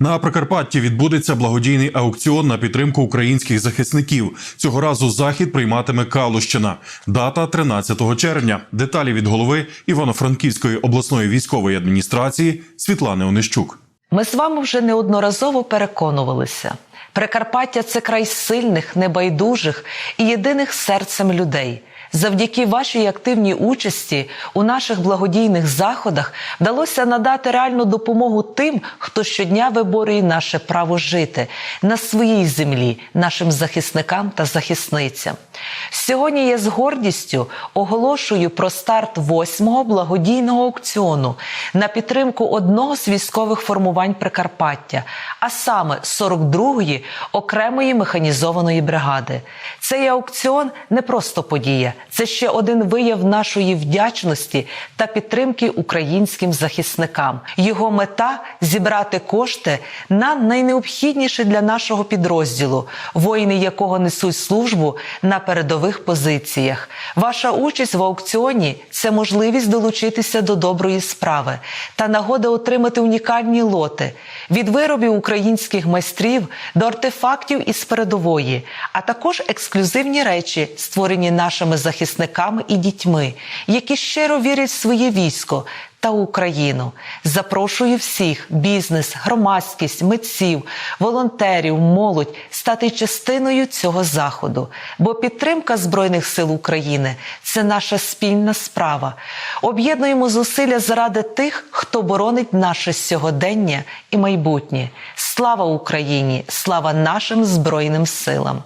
На Прикарпатті відбудеться благодійний аукціон на підтримку українських захисників. Цього разу захід прийматиме Калущина. Дата 13 червня. Деталі від голови Івано-Франківської обласної військової адміністрації Світлани Онищук. Ми з вами вже неодноразово переконувалися. Прикарпаття це край сильних, небайдужих і єдиних серцем людей. Завдяки вашій активній участі у наших благодійних заходах вдалося надати реальну допомогу тим, хто щодня виборює наше право жити на своїй землі, нашим захисникам та захисницям. Сьогодні я з гордістю оголошую про старт восьмого благодійного аукціону на підтримку одного з військових формувань Прикарпаття, а саме 42-ї окремої механізованої бригади. Цей аукціон не просто подія, це ще один вияв нашої вдячності та підтримки українським захисникам. Його мета зібрати кошти на найнеобхідніше для нашого підрозділу, воїни якого несуть службу на передових позиціях. Ваша участь в аукціоні це можливість долучитися до доброї справи та нагода отримати унікальні лоти від виробів українських майстрів до артефактів із передової, а також ексклюзивні речі, створені нашими захисниками і дітьми, які щиро вірять в своє військо. Та Україну запрошую всіх бізнес, громадськість, митців, волонтерів, молодь стати частиною цього заходу. Бо підтримка збройних сил України це наша спільна справа. Об'єднуємо зусилля заради тих, хто боронить наше сьогодення і майбутнє. Слава Україні! Слава нашим збройним силам!